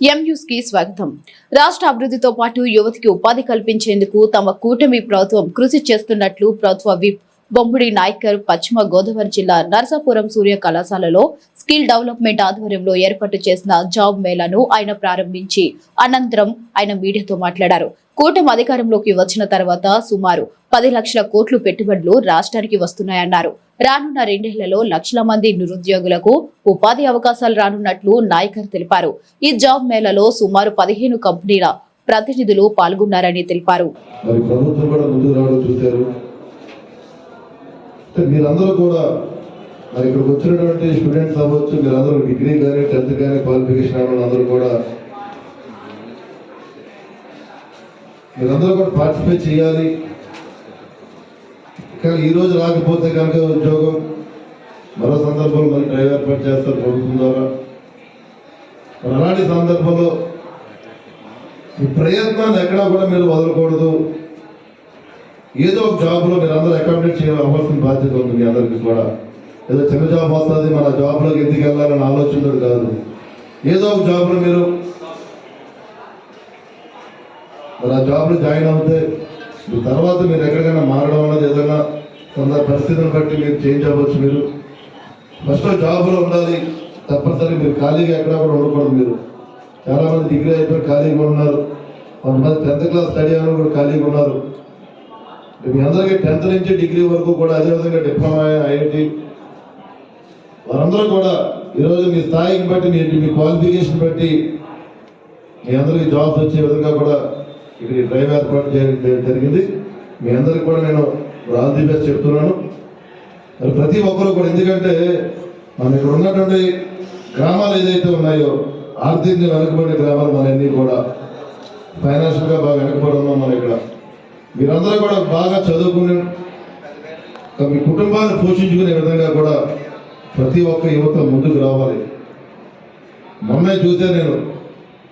ఎంయూస్కి స్వాగతం. రాష్ట్ర అభివృద్ధితో పాటు యువతికి ఉపాధి కల్పించేందుకు తమ కూటమి ప్రభుత్వం కృషి చేస్తున్నట్లు ప్రభుత్వ విప్ బొమ్మిడి నాయకర్ పశ్చిమ గోదావరి జిల్లా నరసాపురం సూర్య కళాశాలలో స్కిల్ డెవలప్మెంట్ ఆధ్వర్యంలో ఏర్పాటు చేసిన జాబ్ మేళాను ఆయన ప్రారంభించి అనంతరం ఆయన మీడియాతో మాట్లాడారు. కూటమి అధికారంలోకి వచ్చిన తర్వాత సుమారు పది లక్షల కోట్లు పెట్టుబడులు రాష్ట్రానికి వస్తున్నాయన్నారు. రానున్న రెండేళ్ళలో లక్షల మంది నిరుద్యోగులకు ఉపాధి అవకాశాలు రానున్నట్లు నాయకర్ తెలిపారు. ఈ జాబ్ మేళాలో సుమారు పదిహేను కంపెనీల ప్రతినిధులు పాల్గొన్నారని తెలిపారు మరి ప్రభుత్వం కూడా ముందుకు రావడం చూశారు అంటే మీరందరూ కూడా మరి ఇక్కడికి వచ్చినటువంటి స్టూడెంట్స్ అవ్వచ్చు మీరందరూ డిగ్రీ కానీ టెన్త్ కానీ క్వాలిఫికేషన్ అయిన అందరూ కూడా మీరందరూ కూడా పార్టిసిపేట్ చేయాలి. కానీ ఈరోజు రాకపోతే కనుక ఉద్యోగం మరో సందర్భంలో మరి డ్రైవ్ ఏర్పాటు చేస్తారు ప్రభుత్వం ద్వారా. మరి అలాంటి సందర్భంలో ఈ ప్రయత్నాన్ని ఎక్కడా కూడా మీరు వదలకూడదు. ఏదో ఒక జాబ్లో మీరు అందరూ అకామిడేట్ చేయాలి అవ్వాల్సిన బాధ్యత ఉంది మీ అందరికీ కూడా. ఏదో చిన్న జాబ్ వస్తుంది మన జాబ్లోకి ఎందుకు వెళ్ళాలని ఆలోచనలు కాదు. ఏదో ఒక జాబ్లో మీరు మరి ఆ జాబ్లో జాయిన్ అవుతే తర్వాత మీరు ఎక్కడికైనా మారడం అనేది ఏదైనా కొంత పరిస్థితిని బట్టి మీరు చేంజ్ అవ్వచ్చు మీరు. ఫస్ట్ జాబ్లో ఉండాలి తప్పనిసరి మీరు ఖాళీగా ఎక్కడా కూడా ఉండకూడదు మీరు. చాలా మంది డిగ్రీ అయిపోయి ఖాళీగా ఉన్నారు. కొంతమంది టెన్త్ క్లాస్ స్టడీ అయినా కూడా ఖాళీగా ఉన్నారు. మీ అందరికీ టెన్త్ నుంచి డిగ్రీ వరకు కూడా అదేవిధంగా డిప్లొమా ఐఐటి వారందరూ కూడా ఈరోజు మీ స్థాయిని బట్టి మీ మీ క్వాలిఫికేషన్ బట్టి మీ అందరికీ జాబ్స్ వచ్చే విధంగా కూడా ఇక్కడ డ్రైవ్ ఏర్పాటు చేయడం జరిగింది. మీ అందరికి కూడా నేను ఆల్ బెస్ట్ చెప్తున్నాను. మరి ప్రతి ఒక్కరు కూడా ఎందుకంటే మనం ఇక్కడ ఉన్నటువంటి గ్రామాలు ఏదైతే ఉన్నాయో ఆర్థికంగా వెనుకబడిన గ్రామాలు మనన్నీ కూడా ఫైనాన్షియల్గా బాగా వెనుకబడి ఉన్నాం మనం ఇక్కడ. మీరందరూ కూడా బాగా చదువుకుని మీ కుటుంబాన్ని పోషించుకునే విధంగా కూడా ప్రతి ఒక్క యువత ముందుకు రావాలి. మొన్నే చూసే నేను.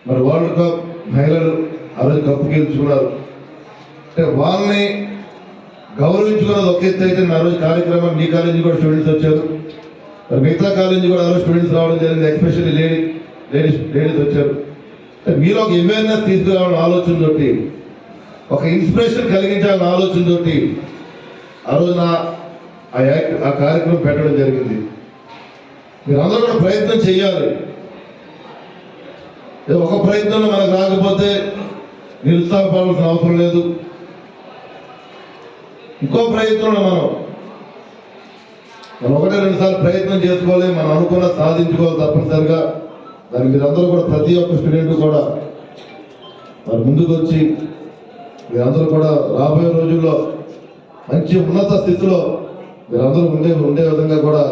మరి వరల్డ్ కప్ మహిళలు ఆ రోజు కప్పు గెలుచుకున్నారు. అంటే వాళ్ళని గౌరవించుకున్నది ఒక ఎత్తు అయితే నా రోజు కార్యక్రమం మీ కాలేజీ కూడా స్టూడెంట్స్ వచ్చారు. మరి మిగతా కాలేజీ కూడా ఆ రోజు స్టూడెంట్స్ రావడం జరిగింది ఎస్పెషల్లీ లేడీ లేడీస్ లేడీస్ వచ్చారు. అంటే మీరు ఒక అవేర్నెస్ తీసుకురావాలని ఆలోచనతోటి ఒక ఇన్స్పిరేషన్ కలిగించాలని ఆలోచనతోటి ఆ రోజున ఆ యాక్ట్ ఆ కార్యక్రమం పెట్టడం జరిగింది. మీరు అందరూ కూడా ప్రయత్నం చేయాలి. ఒక ప్రయత్నంలో మనకు రాకపోతే నిరుత్సాహపడాల్సిన అవసరం లేదు. ఇంకో ప్రయత్నంలో మనం మనం ఒకటే రెండుసార్లు ప్రయత్నం చేసుకోవాలి మనం అనుకున్న సాధించుకోవాలి తప్పనిసరిగా. దానికి మీరందరూ కూడా ప్రతి ఒక్క స్టూడెంట్ కూడా మరి ముందుకు వచ్చి మీరందరూ కూడా రాబోయే రోజుల్లో మంచి ఉన్నత స్థితిలో మీరందరూ ఉండే ఉండే విధంగా కూడా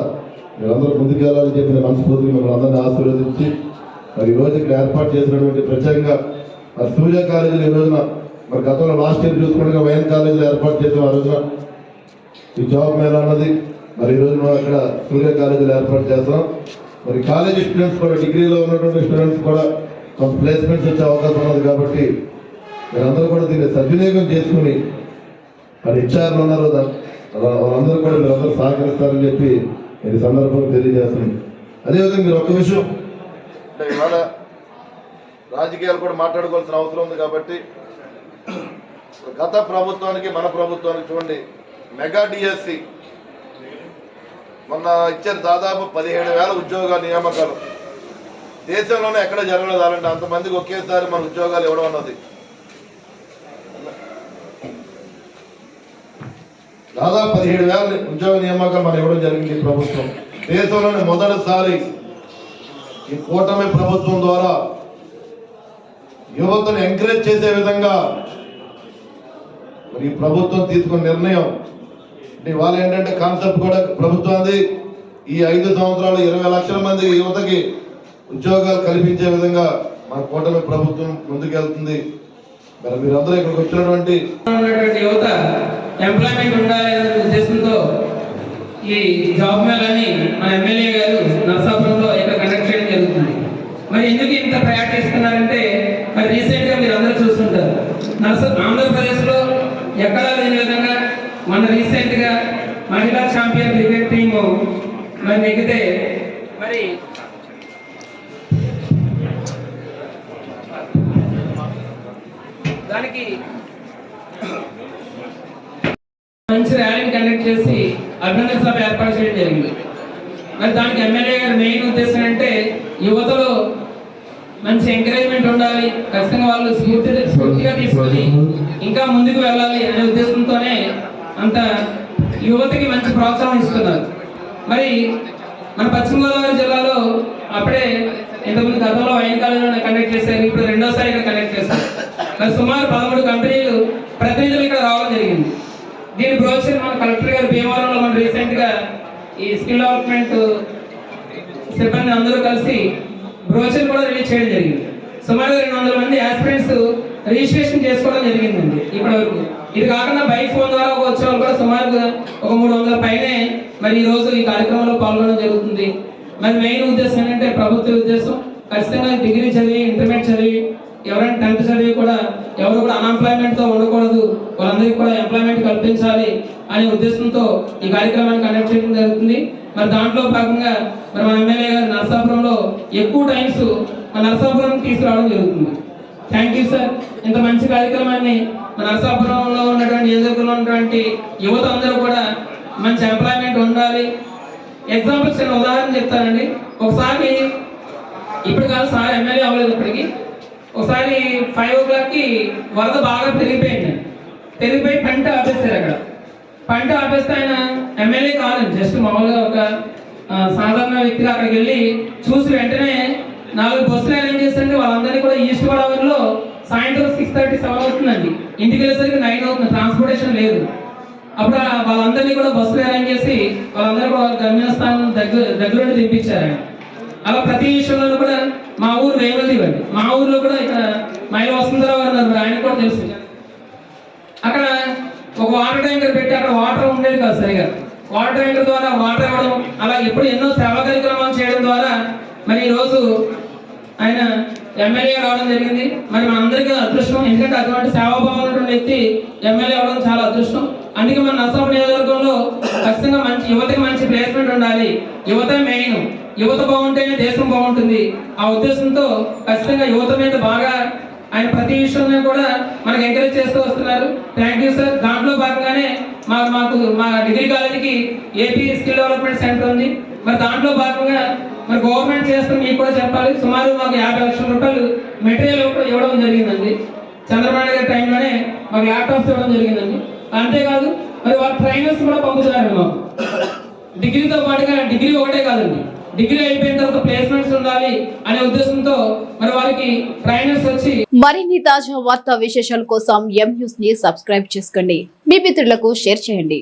మీరందరూ ముందుకెళ్ళాలని చెప్పి నేను మనస్ఫూర్తిగా మిమ్మల్ని అందరినీ ఆశీర్వదించి మరి ఈ రోజు ఇక్కడ ఏర్పాటు చేసినటువంటి ప్రత్యేకంగా మరి సూర్య కాలేజీలో ఈ రోజున మరి గతంలో లాస్ట్ ఇయర్ చూసుకుంటే వైఎన్ కాలేజీలో ఏర్పాటు చేసిన ఆ రోజున ఈ జాబ్ మేళ అన్నది మరి ఈ రోజు మనం అక్కడ సూర్య కాలేజీలో ఏర్పాటు చేస్తున్నాం. మరి కాలేజీ స్టూడెంట్స్ కూడా డిగ్రీలో ఉన్నటువంటి స్టూడెంట్స్ కూడా కొంత ప్లేస్మెంట్స్ వచ్చే అవకాశం ఉన్నది కాబట్టి మీరందరూ కూడా దీన్ని సద్వినియోగం చేసుకుని మరి హెచ్ఆర్లు ఉన్నారు వాళ్ళందరూ కూడా మీరందరూ సహకరిస్తారని చెప్పి ఇది ఈ సందర్భంగా తెలియజేస్తున్నాను. అదేవిధంగా మీరు ఒక్క విషయం. అంటే ఇవాళ రాజకీయాలు కూడా మాట్లాడుకోవాల్సిన అవసరం ఉంది కాబట్టి గత ప్రభుత్వానికి మన ప్రభుత్వానికి చూడండి మెగా డిఎస్సి మొన్న ఇచ్చారు దాదాపు పదిహేడు వేల ఉద్యోగ నియామకాలు. దేశంలోనే ఎక్కడ జరగలేదు అలాంటి అంతమందికి ఒకేసారి మన ఉద్యోగాలు ఇవ్వడం అన్నది. దాదాపు పదిహేడు వేల ఉద్యోగ నియామకాలు మనం ఇవ్వడం జరిగింది ప్రభుత్వం. దేశంలోనే మొదటిసారి ఈ కూటమి ప్రభుత్వం ద్వారా యువతను ఎంకరేజ్ చేసే విధంగా మరి ఈ ప్రభుత్వం తీసుకున్న నిర్ణయం. వాళ్ళు ఇవాళ ఏంటంటే కాన్సెప్ట్ కూడా ప్రభుత్వాన్ని ఈ ఐదు సంవత్సరాలు ఇరవై లక్షల మంది యువతకి ఉద్యోగాలు కల్పించే విధంగా మన కూటమి ప్రభుత్వం ముందుకెళ్తుంది. మరి మీరందరూ ఇక్కడికి వచ్చినటువంటి యువత ఎంప్లాయ్మెంట్ ఉండాలి అనే ఉద్దేశంతో ఈ జాబ్ మేళని మన ఎమ్మెల్యే గారు నర్సాపురంలో ఇక్కడ కండక్ట్ చేయడం జరుగుతుంది. మరి ఎందుకు ఇంత ప్రయారిటీ ఇస్తున్నారంటే మరి రీసెంట్గా మీరు అందరూ చూస్తుంటారు. నర్స ఆంధ్రప్రదేశ్లో ఎక్కడా లేని విధంగా మన రీసెంట్గా మహిళా ఛాంపియన్ క్రికెట్ టీము మరి మిగితే మరి దానికి మంచి ర్యాలీని కండక్ట్ చేసి అభినందన సభ ఏర్పాటు చేయడం జరిగింది. మరి దానికి ఎమ్మెల్యే గారి మెయిన్ ఉద్దేశం అంటే యువతలో మంచి ఎంకరేజ్మెంట్ ఉండాలి ఖచ్చితంగా వాళ్ళు స్ఫూర్తి స్ఫూర్తిగా తీసుకొని ఇంకా ముందుకు వెళ్ళాలి అనే ఉద్దేశంతోనే అంత యువతకి మంచి ప్రోత్సాహం ఇస్తున్నారు. మరి మన పశ్చిమ గోదావరి జిల్లాలో అప్పుడే ఇంతకుముందు గతంలో వైన్ కాలేజీలో కండక్ట్ చేశారు ఇప్పుడు రెండోసారి ఇక్కడ కండక్ట్ చేశారు. మరి సుమారు పదమూడు కంపెనీలు ప్రతినిధులు ఇక్కడ రావడం జరిగింది. దీని బ్రోచర్ మన కలెక్టర్ గారు భీమవరంలో మనం రీసెంట్గా ఈ స్కిల్ డెవలప్మెంట్ సిబ్బంది అందరూ కలిసి బ్రోచర్ కూడా రిలీజ్ చేయడం జరిగింది. సుమారు రెండు వందల మంది ఆస్పిరెంట్స్ రిజిస్ట్రేషన్ చేసుకోవడం జరిగిందండి ఇప్పటి వరకు ఇది కాకుండా బైక్ ఫోన్ ద్వారా వచ్చే వాళ్ళు కూడా సుమారుగా ఒక మూడు వందల పైనే మరి ఈ రోజు ఈ కార్యక్రమంలో పాల్గొనడం జరుగుతుంది. మరి మెయిన్ ఉద్దేశం ఏంటంటే ప్రభుత్వ ఉద్దేశం ఖచ్చితంగా డిగ్రీ చదివి ఇంటర్మీడియట్ చదివి ఎవరైనా టెన్త్ చదివి కూడా ఎవరు కూడా అన్ఎంప్లాయ్మెంట్తో ఉండకూడదు వాళ్ళందరికీ కూడా ఎంప్లాయ్మెంట్ కల్పించాలి అనే ఉద్దేశంతో ఈ కార్యక్రమాన్ని కండక్ట్ చేయడం జరుగుతుంది. మరి దాంట్లో భాగంగా మరి మన ఎమ్మెల్యే గారు నరసాపురంలో ఎక్కువ టైమ్స్ మన నరసాపురం తీసుకురావడం జరుగుతుంది. థ్యాంక్ యూ సార్ ఇంత మంచి కార్యక్రమాన్ని మన నరసాపురంలో ఉన్నటువంటి నియోజకవర్గంలో ఉన్నటువంటి యువత అందరూ కూడా మంచి ఎంప్లాయ్మెంట్ ఉండాలి. ఎగ్జాంపుల్స్ నేను ఉదాహరణ చెప్తానండి. ఒకసారి ఇప్పుడు కాదు సార్ ఎమ్మెల్యే అవ్వలేదు ఇప్పటికి. ఒకసారి ఫైవ్ ఓ క్లాక్కి వరద బాగా పెరిగిపోయింది. పెరిగిపోయి పంట ఆపేస్తారు అక్కడ. పంట ఆపేస్తే ఆయన ఎమ్మెల్యే కాదండి జస్ట్ మామూలుగా ఒక సాధారణ వ్యక్తిగా అక్కడికి వెళ్ళి చూసి వెంటనే నాలుగు బస్సులు అరేంజ్ చేసండి వాళ్ళందరినీ కూడా ఈస్ట్ గోదావరిలో సాయంత్రం సిక్స్ థర్టీ సెవెన్ అవుతుందండి. ఇంటికి వెళ్ళేసరికి నైన్ అవుతుంది ట్రాన్స్పోర్టేషన్ లేదు. అప్పుడు వాళ్ళందరినీ కూడా బస్సులు అరేంజ్ చేసి వాళ్ళందరూ కూడా గమ్యస్థానం దగ్గర దగ్గర దింపించారు ఆయన. అలా ప్రతి విషయంలో కూడా మా ఊరు రేవల్లి ఇవ్వండి. మా ఊర్లో కూడా ఇక్కడ మహిళ వసుంధరావు గారు ఉన్నారు ఆయన కూడా తెలుసు. అక్కడ ఒక వాటర్ ట్యాంకర్ పెట్టి అక్కడ వాటర్ ఉండేది కాదు సరిగా. వాటర్ ట్యాంకర్ ద్వారా వాటర్ ఇవ్వడం అలా ఎప్పుడు ఎన్నో సేవా కార్యక్రమాలు చేయడం ద్వారా మరి ఈరోజు ఆయన ఎమ్మెల్యే రావడం జరిగింది. మరి మనందరికీ అదృష్టం ఎందుకంటే అటువంటి సేవాభావం ఉన్నటువంటి వ్యక్తి ఎమ్మెల్యే అవడం చాలా అదృష్టం. అందుకే మన నర్సాపు నియోజకవర్గంలో ఖచ్చితంగా మంచి యువతకి మంచి ప్లేస్మెంట్ ఉండాలి. యువత మెయిన్ యువత బాగుంటేనే దేశం బాగుంటుంది. ఆ ఉద్దేశంతో ఖచ్చితంగా యువత మీద బాగా ఆయన ప్రతి విషయంలో కూడా మనకు ఎంకరేజ్ చేస్తూ వస్తున్నారు. థ్యాంక్ యూ సార్ దాంట్లో భాగంగానే మా మాకు మా డిగ్రీ కాలేజీకి ఏపీ స్కిల్ డెవలప్మెంట్ సెంటర్ ఉంది. మరి దాంట్లో భాగంగా మరి గవర్నమెంట్ చేస్తే మీకు కూడా చెప్పాలి. సుమారు మాకు యాభై లక్షల రూపాయలు మెటీరియల్ కూడా ఇవ్వడం జరిగిందండి. చంద్రబాబు గారి టైంలోనే మాకు ల్యాప్టాప్స్ ఇవ్వడం జరిగిందండి. అంతేకాదు మరి వాళ్ళ ట్రైనర్స్ కూడా పంపుతున్నారండి మాకు. డిగ్రీతో పాటుగా డిగ్రీ ఒకటే కాదండి. డిగ్రీ అయిపోయిన తర్వాత ప్లేస్మెంట్స్ ఉండాలి అనే ఉద్దేశంతో మరి వారికి ట్రైనర్స్ వచ్చి మరిన్ని తాజా వార్తా విశేషాల కోసం ఎం న్యూస్ని సబ్స్క్రైబ్ చేసుకోండి. మీ మిత్రులకు షేర్ చేయండి.